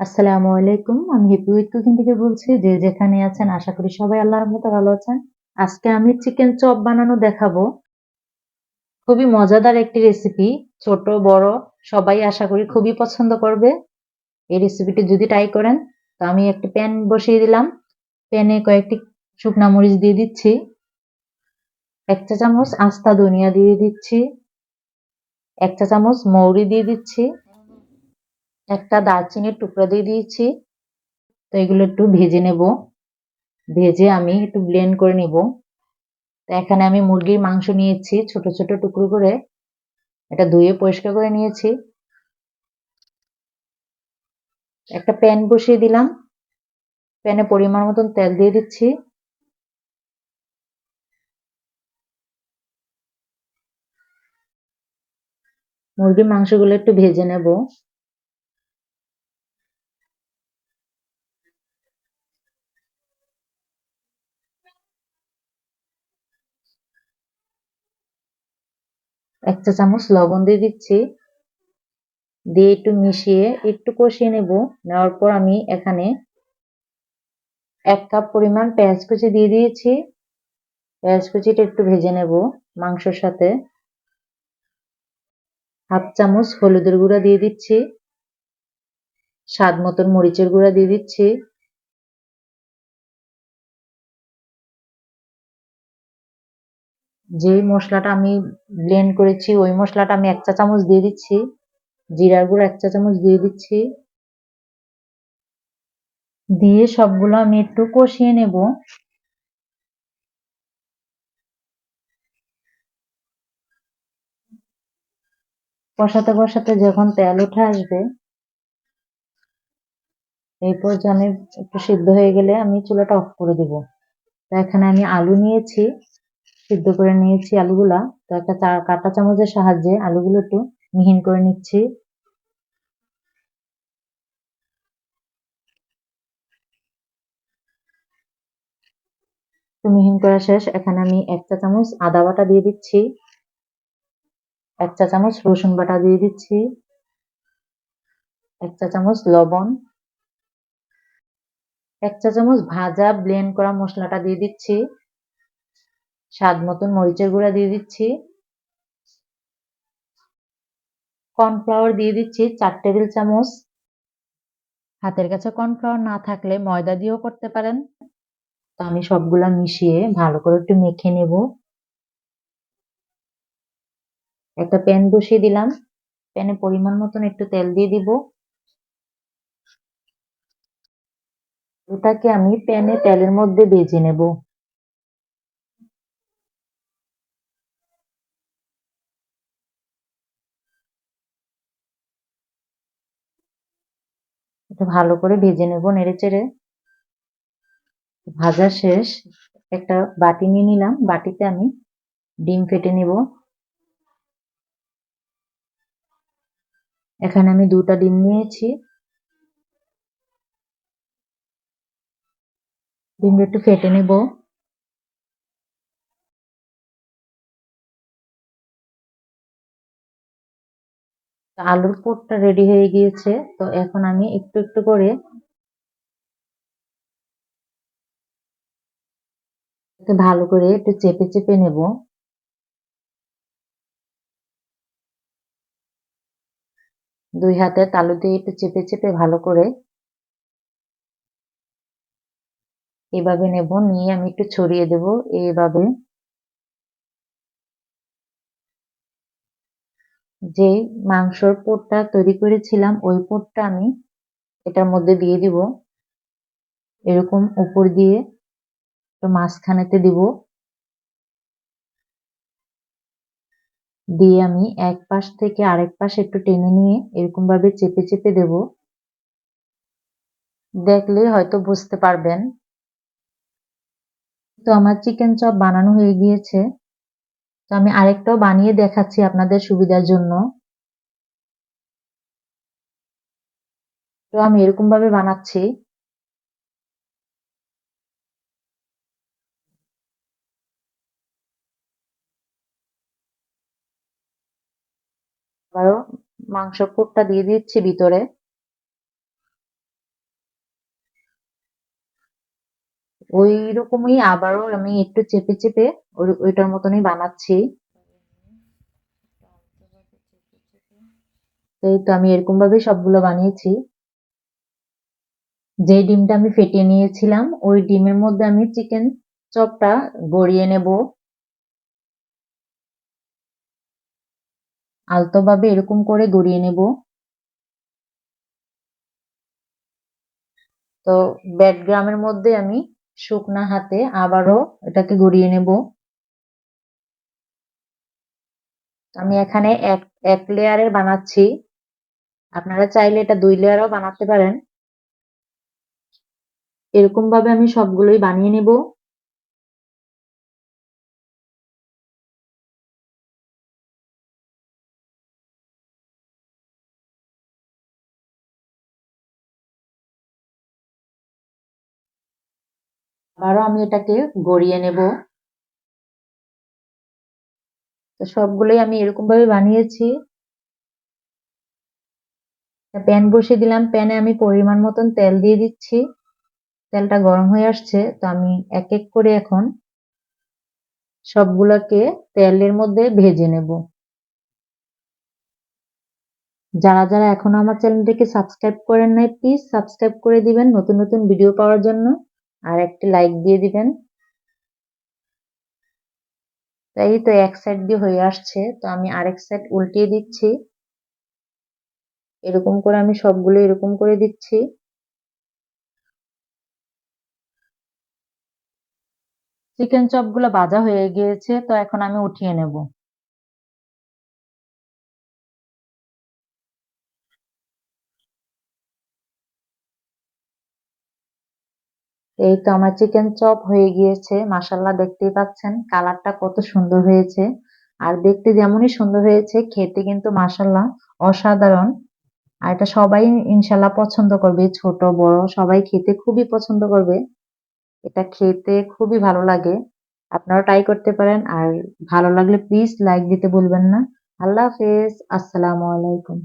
আসসালামু আলাইকুম। আমি হিপি উইথ কুকিং থেকে বলছি, যে যেখানে আছেন, আশা করি সবাই আল্লাহর রহমতে ভালো আছেন। আজকে আমি চিকেন চপ বানানো দেখাবো। খুবই মজাদার একটি রেসিপি ছোট, বড়, সবাই আশা করি খুবই পছন্দ করবে। এই রেসিপিটি যদি ট্রাই করেন, তো আমি একটি প্যান বসিয়ে দিলাম। প্যানে কয়েকটি শুকনা মরিচ দিয়ে দিচ্ছি। এক চা চামচ আস্তা ধনিয়া দিয়ে দিচ্ছি। এক চা চামচ মৌরি দিয়ে দিচ্ছি। একটা দারচিনির টুকরা দিয়ে দিয়েছি। তো এগুলো একটু ভেজে নেব। ভেজে আমি একটু ব্লেন্ড করে নিব। তো এখানে আমি মুরগির মাংস নিয়েছি, ছোট ছোট টুকরো করে। এটা ধুয়ে পরিষ্কার করে নিয়েছি। একটা প্যান বসিয়ে দিলাম। প্যানে পরিমাণ মতন তেল দিয়ে দিচ্ছি। মুরগির মাংসগুলো একটু ভেজে নেব। এক চা চামচ লবণ দিয়ে দিচ্ছি। দিয়ে একটু মিশিয়ে একটু কষিয়ে নেব। নেওয়ার পর আমি এখানে এক কাপ পরিমাণ পেঁয়াজ কুচি দিয়ে দিয়েছি। পেঁয়াজ কুচিটা একটু ভেজে নেব মাংসর সাথে। হাফ চামচ হলুদের গুঁড়া দিয়ে দিচ্ছি। স্বাদ মতন মরিচের গুঁড়া দিয়ে দিচ্ছি। যে মশলাটা আমি ব্লেন্ড করেছি, ওই মশলাটা আমি এক চা চামচ দিয়ে দিচ্ছি। জিরার গুঁড়ো এক চা চামচ দিয়ে দিচ্ছি। দিয়ে সবগুলো আমি একটু কষিয়ে নেব। কষাতে কষাতে যখন তেল উঠে আসবে, এই পর্যায়ে আমি একটু সিদ্ধ হয়ে গেলে আমি চুলাটা অফ করে দেব। এখানে আমি আলু নিয়েছি। সিদ্ধ করে নিয়েছি আলুগুলা। তো একটা চা, কাঁটা চামচের সাহায্যে আলুগুলো একটু মিহিন করে নিচ্ছি। মিহিন করা শেষ। এখানে আমি এক চা চামচ আদা বাটা দিয়ে দিচ্ছি। এক চা চামচ রসুন বাটা দিয়ে দিচ্ছি। এক চা চামচ লবণ। এক চা চামচ ভাজা ব্লেন্ড করা মশলাটা দিয়ে দিচ্ছি। স্বাদ মতন মরিচের গুঁড়া দিয়ে দিচ্ছি। কর্নফ্লাওয়ার দিয়ে দিচ্ছি চার টেবিল চামচ। হাতের কাছে কর্নফ্লাওয়ার না থাকলে ময়দা দিয়েও করতে পারেন। তো আমি সবগুলা মিশিয়ে ভালো করে একটু মেখে নেব। একটা প্যান বসিয়ে দিলাম। প্যানে পরিমাণ মতন একটু তেল দিয়ে দিব। ওটাকে আমি প্যানে তেলের মধ্যে ভেজে নেব। ভালো করে ভেজে নেব নেড়ে চেড়ে ভাজা শেষ। একটা বাটি নিয়ে নিলাম। বাটিতে আমি ডিম ফেটে নেব। এখানে আমি দুটা ডিম নিয়েছি। ডিমটা একটু ফেটে নেব। আলুর পোটটা রেডি হয়ে গিয়েছে। তো এখন আমি একটু একটু করে ভালো করে একটু চেপে চেপে নেব। দুই হাতে তালু দিয়ে একটু চেপে চেপে ভালো করে এভাবে নেব। নিয়ে আমি একটু ছড়িয়ে দেব। এইভাবে যে মাংসর পোটটা তৈরি করেছিলাম, ওই পোটটা আমি এটার মধ্যে দিয়ে দিব। এরকম উপর দিয়ে তো মাঝখানেতে দিব। দিয়ে আমি এক পাশ থেকে আরেক পাশ একটু টেনে নিয়ে এরকম ভাবে চেপে চেপে দেব। দেখলে হয়তো বুঝতে পারবেন। তো আমার চিকেন চপ বানানো হয়ে গিয়েছে। তো আমি আরেকটাও বানিয়ে দেখাচ্ছি আপনাদের সুবিধার জন্য। তো আমি এরকম ভাবে বানাচ্ছি। মাংস কোটটা দিয়ে দিচ্ছি ভিতরে। ওই রকমই আবারও আমি একটু চেপে চেপে ওই- ওইটার মতনই বানাচ্ছি। এই তো আমি এরকম ভাবে সবগুলো বানিয়েছি। যে ডিমটা আমি ফেটিয়ে নিয়েছিলাম, ওই ডিমের মধ্যে আমি চিকেন চপটা গড়িয়ে নেব। আলতোভাবে এরকম করে গড়িয়ে নেব। তো ব্যাডগ্রামের মধ্যে আমি শুকনা হাতে আবারও এটাকে গড়িয়ে নেব। আমি এখানে এক এক লেয়ারের বানাচ্ছি। আপনারা চাইলে এটা দুই লেয়ারও বানাতে পারেন। এরকম ভাবে আমি সবগুলোই বানিয়ে নেব। আবারও আমি এটাকে গড়িয়ে নেব। তো সবগুলোই আমি এরকম ভাবে বানিয়েছি প্যান বসিয়ে দিলাম। প্যানে আমি পরিমাণ মতন তেল দিয়ে দিচ্ছি। তেলটা গরম হয়ে আসছে, তো আমি এক এক করে এখন সবগুলোকে তেলের মধ্যে ভেজে নেব। যারা যারা এখনও আমার চ্যানেলটিকে সাবস্ক্রাইব করেন নাই, প্লিজ সাবস্ক্রাইব করে দিবেন নতুন নতুন ভিডিও পাওয়ার জন্য। আর একটি লাইক দিয়ে দিবেন। তাই তো এক সাইড দিয়ে হয়ে আসছে, তো আমি আরেক সাইড উল্টিয়ে দিচ্ছি। এরকম করে আমি সবগুলো এরকম করে দিচ্ছি। চিকেন চপগুলো ভাজা হয়ে গিয়েছে, তো এখন আমি উঠিয়ে নেব। এই তো আমার চিকেন চপ হয়ে গিয়েছে মাসাল্লাহ দেখতেই পাচ্ছেন কালারটা কত সুন্দর হয়েছে। আর দেখতে যেমনই সুন্দর হয়েছে, খেতে কিন্তু মাসাল্লাহ অসাধারণ। আর এটা সবাই ইনশাল্লাহ পছন্দ করবে ছোট, বড়, সবাই খেতে খুবই পছন্দ করবে। এটা খেতে খুবই ভালো লাগে আপনারা ট্রাই করতে পারেন। আর ভালো লাগলে প্লিজ লাইক দিতে ভুলবেন না। আল্লাহ হাফেজ, আসসালামু আলাইকুম।